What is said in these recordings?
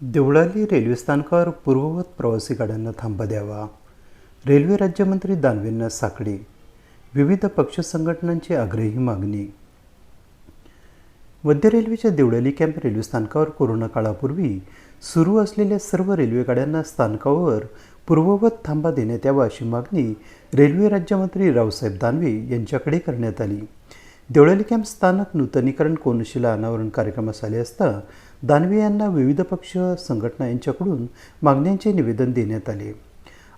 Deolali railway स्थानकावर पूर्ववत प्रवासी गाड्यांना थांबा द्यावा. रेल्वे राज्यमंत्री दानवेंना साकडे. विविध पक्ष संघटनांची आग्रही मागणी. मध्य रेल्वेच्या देवळाली कॅम्प रेल्वे स्थानकावर कोरोना काळापूर्वी सुरू असलेल्या सर्व रेल्वे गाड्यांना स्थानकावर पूर्ववत थांबा देण्यात यावा अशी मागणी रेल्वे राज्यमंत्री रावसाहेब दानवे यांच्याकडे करण्यात आली. देवळाली कॅम्प स्थानक नूतनीकरण कोनशिला अनावरण कार्यक्रमास आले असता दानवे यांना विविध पक्ष संघटना यांच्याकडून मागण्यांचे निवेदन देण्यात आले.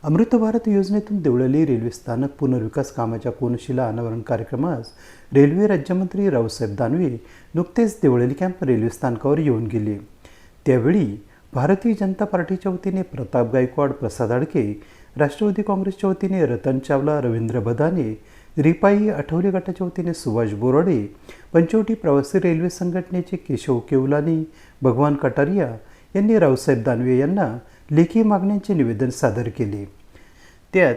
अमृत भारत योजनेतून देवळली रेल्वे स्थानक पुनर्विकास कामाच्या कोनशिला अनावरण कार्यक्रमास रेल्वे राज्यमंत्री रावसाहेब दानवे नुकतेच देवळली कॅम्प रेल्वे स्थानकावर येऊन गेले. त्यावेळी भारतीय जनता पार्टीच्या वतीने प्रताप गायकवाड प्रसाद आडके राष्ट्रवादी काँग्रेसच्या वतीने रतन चावला रवींद्र बदाने रिपाई आठवले गटाच्या वतीने सुभाष बोराडे पंचवटी प्रवासी रेल्वे संघटनेचे केशव केवलानी भगवान कटारिया यांनी रावसाहेब दानवे यांना लेखी मागण्यांचे निवेदन सादर केले. त्यात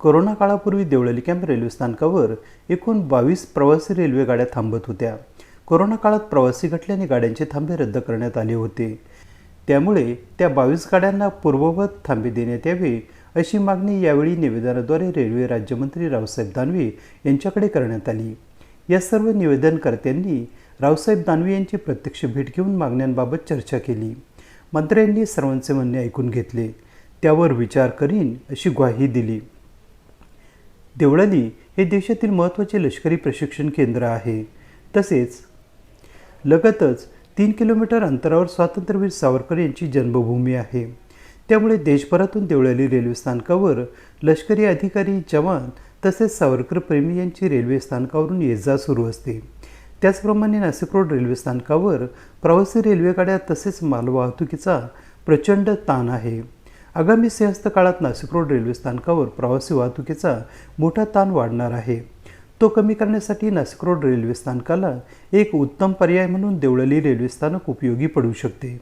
कोरोना काळापूर्वी देवळाली कॅम्प रेल्वे स्थानकावर एकूण बावीस प्रवासी रेल्वे गाड्या थांबत होत्या. कोरोना काळात प्रवासी घटल्याने गाड्यांचे थांबे रद्द करण्यात आले होते. त्यामुळे त्या बावीस गाड्यांना पूर्ववत थांबे देण्यात यावे अशी मागणी यावेळी निवेदनाद्वारे रेल्वे राज्यमंत्री रावसाहेब दानवे यांच्याकडे करण्यात आली. या सर्व निवेदनकर्त्यांनी रावसाहेब दानवे यांची प्रत्यक्ष भेट घेऊन मागण्यांबाबत चर्चा केली. मंत्र्यांनी सर्वांचे म्हणणे ऐकून घेतले. त्यावर विचार करीन अशी ग्वाही दिली. देवळाली हे देशातील महत्त्वाचे लष्करी प्रशिक्षण केंद्र आहे. तसेच लगतच तीन किलोमीटर अंतरावर स्वातंत्र्यवीर सावरकर यांची जन्मभूमी आहे. त्यामुळे देशभरातून देवळाली रेल्वे स्थानकावर लष्करी अधिकारी जवान तसेच सावरकरप्रेमी यांची रेल्वे स्थानकावरून ये जा सुरू असते. त्याचप्रमाणे नाशिक रोड रेल्वे स्थानकावर प्रवासी रेल्वेगाड्या तसेच मालवाहतुकीचा प्रचंड ताण आहे. आगामी सिंहस्थ काळात नाशिक रोड रेल्वे स्थानकावर प्रवासी वाहतुकीचा मोठा ताण वाढणार आहे. तो कमी करण्यासाठी नाशिक रोड रेल्वे स्थानकाला एक उत्तम पर्याय म्हणून देवळली रेल्वे स्थानक उपयोगी पडू शकते.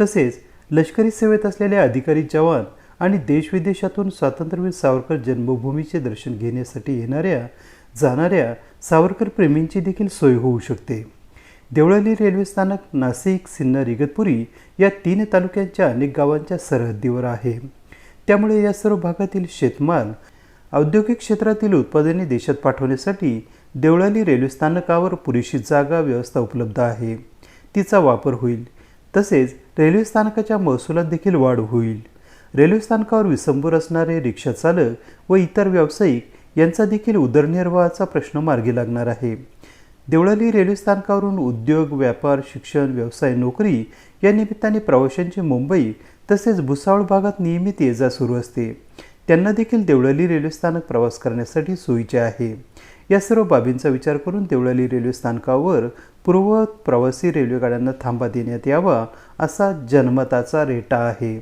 तसेच लष्करी सेवेत असलेले अधिकारी जवान आणि देशविदेशातून स्वातंत्र्यवीर सावरकर जन्मभूमीचे दर्शन घेण्यासाठी येणाऱ्या जाणाऱ्या सावरकर प्रेमींची देखील सोय होऊ शकते. देवळाली रेल्वे स्थानक नाशिक सिन्नर इगतपुरी या तीन तालुक्यांच्या अनेक गावांच्या सरहद्दीवर आहे. त्यामुळे या सर्व भागातील शेतमाल औद्योगिक क्षेत्रातील उत्पादने देशात पाठवण्यासाठी देवळाली रेल्वे स्थानकावर पुरेशी जागा व्यवस्था उपलब्ध आहे. तिचा वापर होईल. तसेच रेल्वे स्थानकाच्या महसुलात देखील वाढ होईल. रेल्वे स्थानकावर विसंबूर असणारे रिक्षा चालक व इतर व्यावसायिक यांचा देखील उदरनिर्वाहाचा प्रश्न मार्गी लागणार आहे. देवळाली रेल्वे स्थानकावरून उद्योग व्यापार शिक्षण व्यवसाय नोकरी या निमित्ताने प्रवाशांची मुंबई तसेच भुसावळ भागात नियमित ये जा सुरू असते. त्यांना देखील देवळाली रेल्वे स्थानक प्रवास करण्यासाठी सोयीचे आहे. या सर्व बाबींचा विचार करून देवळाली रेल्वे स्थानकावर पूर्ववत प्रवासी रेल्वेगाड्यांना थांबा देण्यात यावा असा जनमताचा रेटा आहे.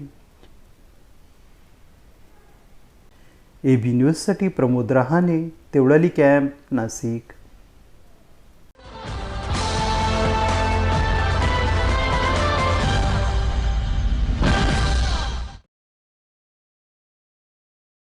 ए बी न्यूजसाठी प्रमोद रहाणे देवळाली कॅम्प नाशिक.